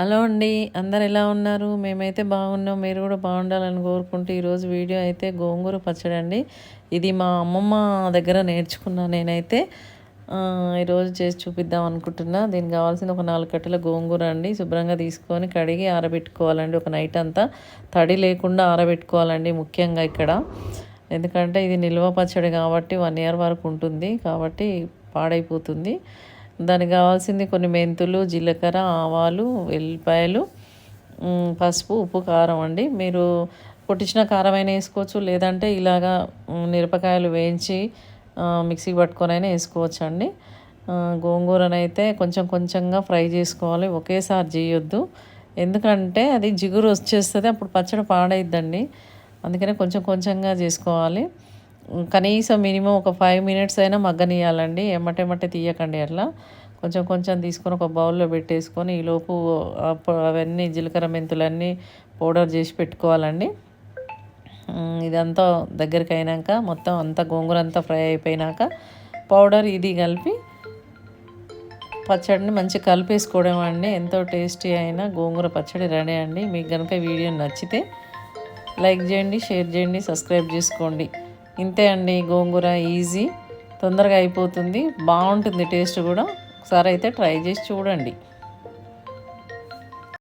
Hello అండి అందరు ఎలా ఉన్నారు? మేమైతే బాగున్నాం మీరు కూడా బాగుండాలని కోరుకుంటూ ఈరోజు వీడియో అయితే గోంగూర పచ్చడి అండి. ఇది మా అమ్మమ్మ దగ్గర నేర్చుకున్నా నేనైతే ఈరోజు చేసి చూపిద్దాం అనుకుంటున్నా. దీనికి కావాల్సిన ఒక నాలుగు కట్టెల గోంగూర అండి. శుభ్రంగా తీసుకొని కడిగి ఆరబెట్టుకోవాలండి. ఒక నైట్ అంతా తడి లేకుండా ఆరబెట్టుకోవాలండి ముఖ్యంగా ఇక్కడ. ఎందుకంటే ఇది నిల్వ పచ్చడి కాబట్టి వన్ ఇయర్ వరకు ఉంటుంది. కాబట్టి పాడైపోతుంది. దానికి కావాల్సింది కొన్ని మెంతులు జీలకర్ర ఆవాలు వెల్లిపాయలు పసుపు ఉప్పు కారం అండి. మీరు కొట్టించిన కారం అయినా వేసుకోవచ్చు లేదంటే ఇలాగా మిరపకాయలు వేయించి మిక్సీకి పట్టుకొని అయినా వేసుకోవచ్చు అండి గోంగూరనైతే కొంచెం కొంచెంగా ఫ్రై చేసుకోవాలి ఒకేసారి చేయొద్దు. ఎందుకంటే అది జిగురు వచ్చేస్తుంది అప్పుడు పచ్చడి పాడైద్దండి. అందుకనే కొంచెం కొంచెంగా చేసుకోవాలి. కనీసం మినిమం ఒక ఫైవ్ మినిట్స్ అయినా మగ్గనియాలండి ఎమ్మటెమ్మటే తీయకండి అట్లా. కొంచెం కొంచెం తీసుకొని ఒక బౌల్లో పెట్టేసుకొని ఈలోపు అవన్నీ జీలకర్ర మెంతులన్నీ పౌడర్ చేసి పెట్టుకోవాలండి. ఇదంతా దగ్గరికి అయినాక మొత్తం అంతా గోంగూర అంతా ఫ్రై అయిపోయినాక పౌడర్ ఇది కలిపి పచ్చడిని మంచిగా కలిపేసుకోవడం అండి. ఎంతో టేస్టీ అయిన గోంగూర పచ్చడి రెడీ అండి. మీకు కనుక వీడియో నచ్చితే లైక్ చేయండి షేర్ చేయండి సబ్స్క్రైబ్ చేసుకోండి. ఇంతే అండి గోంగూర ఈజీ. తొందరగా అయిపోతుంది. బాగుంటుంది టేస్ట్ కూడా. ఒకసారి అయితే ట్రై చేసి చూడండి.